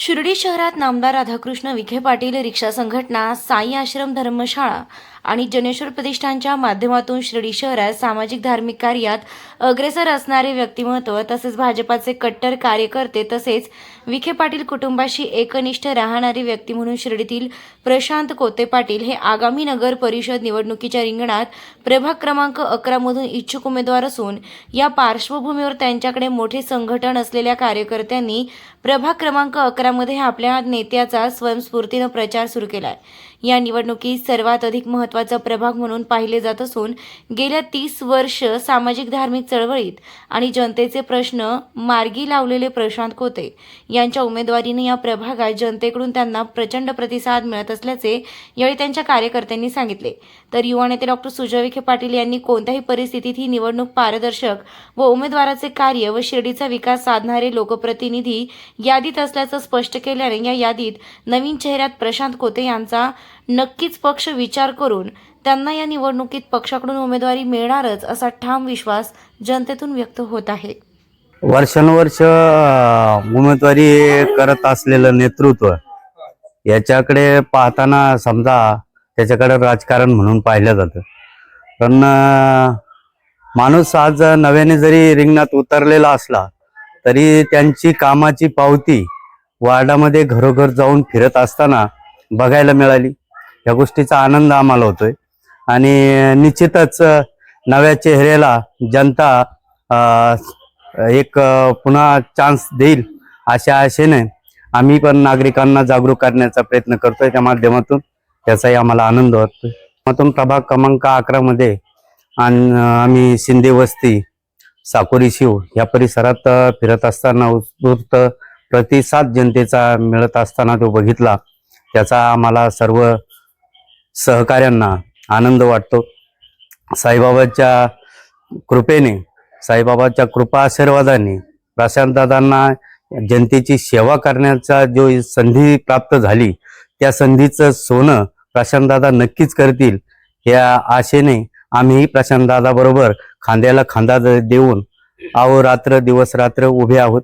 शिर्डी शहरात नामदार राधाकृष्ण विखे पाटील रिक्षा संघटना साई आश्रम धर्मशाळा आणि जनेश्वर प्रतिष्ठानच्या माध्यमातून शिर्डी शहरात सामाजिक धार्मिक कार्यात अग्रेसर असणारे व्यक्तिमत्व तसेच भाजपाचे कट्टर कार्यकर्ते तसेच विखे पाटील कुटुंबाशी एकनिष्ठ राहणारी व्यक्ती म्हणून शिर्डीतील प्रशांत कोते पाटील हे आगामी नगर परिषद निवडणुकीच्या रिंगणात प्रभाग क्रमांक अकरामधून इच्छुक उमेदवार असून या पार्श्वभूमीवर त्यांच्याकडे मोठे संघटन असलेल्या कार्यकर्त्यांनी प्रभाग क्रमांक अकरामध्ये आपल्या नेत्याचा स्वयंस्फूर्तीनं प्रचार सुरू केला आहे या निवडणुकीत सर्वात अधिक महत्त्वाचा प्रभाग म्हणून पाहिले जात असून गेल्या तीस वर्ष सामाजिक धार्मिक चळवळीत आणि जनतेचे प्रश्न मार्गी लावलेले प्रशांत कोते यांच्या उमेदवारीने या प्रभागात जनतेकडून त्यांना प्रचंड प्रतिसाद मिळत असल्याचे यावेळी त्यांच्या कार्यकर्त्यांनी सांगितले. तर युवा नेते डॉक्टर सुजय विखे पाटील यांनी कोणत्याही परिस्थितीत ही निवडणूक पारदर्शक व उमेदवाराचे कार्य व शिर्डीचा विकास साधणारे लोकप्रतिनिधी यादीत असल्याचं स्पष्ट केल्याने या यादीत नवीन चेहऱ्यात प्रशांत कोते यांचा नक्कीच पक्ष विचार करून त्यांना या निवडणुकीत पक्षाकडून उमेदवारी मिळणारच असा ठाम विश्वास जनतेतून व्यक्त होत आहे. वर्षानुवर्ष उमेदवारी करत असलेलं नेतृत्व याच्याकडे पाहताना समजा त्याच्याकडे राजकारण म्हणून पाहिलं जातं. पण माणूस आज नव्याने जरी रिंगणात उतरलेला असला तरी त्यांची कामाची पावती वार्डामध्ये घरोघर जाऊन फिरत असताना बघायला मिळाली. या गोष्टीचा आनंद आम्हाला होतोय. आणि निश्चितच नव्या चेहऱ्याला जनता एक पुन्हा चान्स देईल अशा आशेने आम्ही पण नागरिकांना जागरूक करण्याचा प्रयत्न करतोय त्या माध्यमातून. त्याचाही आम्हाला आनंद वाटतोय. त्यातून प्रभाग क्रमांक अकरा मध्ये आणि आम्ही शिंदे वस्ती साकोरी शिव या परिसरात फिरत असताना उत्स्फूर्त प्रतिसाद जनतेचा मिळत असताना तो बघितला त्याचा आम्हाला सर्व सहकाऱ्यांना आनंद वाटतो. साईबाबाच्या कृपेने साईबाबाच्या कृपा आशीर्वादाने प्रशांतदादांना जनतेची सेवा करण्याचा जो संधी प्राप्त झाली त्या संधीचं सोनं प्रशांतदादा नक्कीच करतील. या आशेने आम्ही प्रशांतदादाबरोबर खांद्याला खांदा देऊन अहो रात्र दिवस रात्र उभे आहोत.